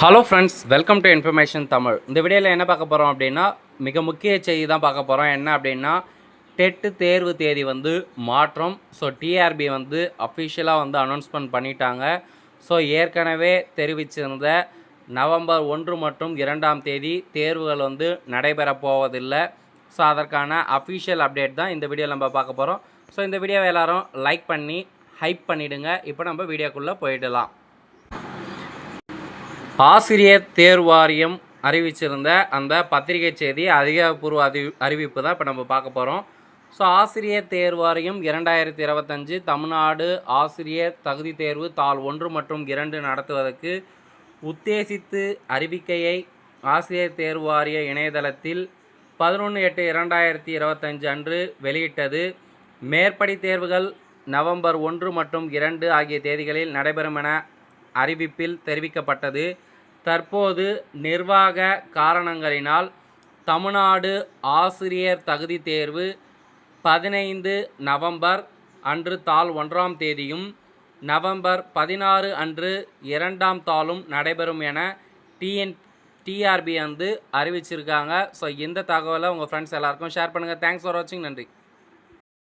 Hello friends welcome to information Tamil இந்த வீடியோவில் என்ன பார்க்க போகிறோம் அப்படின்னா மிக முக்கிய செய்தி தான் பார்க்க போகிறோம் என்ன அப்படின்னா டெட்டு தேர்வு தேதி வந்து மாற்றம். ஸோ டிஆர்பி வந்து அஃபிஷியலாக வந்து அனௌன்ஸ்மெண்ட் பண்ணிட்டாங்க. ஸோ ஏற்கனவே தெரிவிச்சிருந்த நவம்பர் ஒன்று மற்றும் இரண்டாம் தேதி தேர்வுகள் வந்து நடைபெற போவதில்லை. ஸோ அதற்கான அஃபிஷியல் அப்டேட் தான் இந்த வீடியோவில் நம்ம பார்க்க போகிறோம் ஸோ இந்த வீடியோவை எல்லாரும் லைக் பண்ணி ஹைப் பண்ணிவிடுங்க இப்போ நம்ம வீடியோக்குள்ளே போயிடலாம். ஆசிரியர் தேர்வாரியம் அறிவிச்சிருந்த அந்த பத்திரிகை செய்தி அதிகாரப்பூர்வ அறி அறிவிப்பு தான் இப்போ நம்ம பார்க்க போகிறோம் ஸோ ஆசிரியர் தேர்வாரியம் இரண்டாயிரத்தி இருபத்தஞ்சு தமிழ்நாடு ஆசிரியர் தகுதி தேர்வு தாள் ஒன்று மற்றும் இரண்டு நடத்துவதற்கு உத்தேசித்து அறிவிக்கையை ஆசிரியர் தேர்வாரிய இணையதளத்தில் பதினொன்று எட்டு இரண்டாயிரத்தி இருபத்தஞ்சு அன்று வெளியிட்டது. மேற்படி தேர்வுகள் நவம்பர் ஒன்று மற்றும் இரண்டு ஆகிய தேதிகளில் நடைபெறும் என அறிவிப்பில் தெரிவிக்கப்பட்டது. தற்போது நிர்வாக காரணங்களினால் தமிழ்நாடு ஆசிரியர் தகுதி தேர்வு பதினைந்து நவம்பர் அன்று தாள் ஒன்றாம் தேதியும் நவம்பர் பதினாறு அன்று இரண்டாம் தாளும் நடைபெறும் என டிஎன் டிஆர்பி வந்து அறிவிச்சிருக்காங்க. ஸோ இந்த தகவலை உங்கள் ஃப்ரெண்ட்ஸ் எல்லாருக்கும் ஷேர் பண்ணுங்கள் தேங்க்ஸ் ஃபார் வாட்சிங் நன்றி.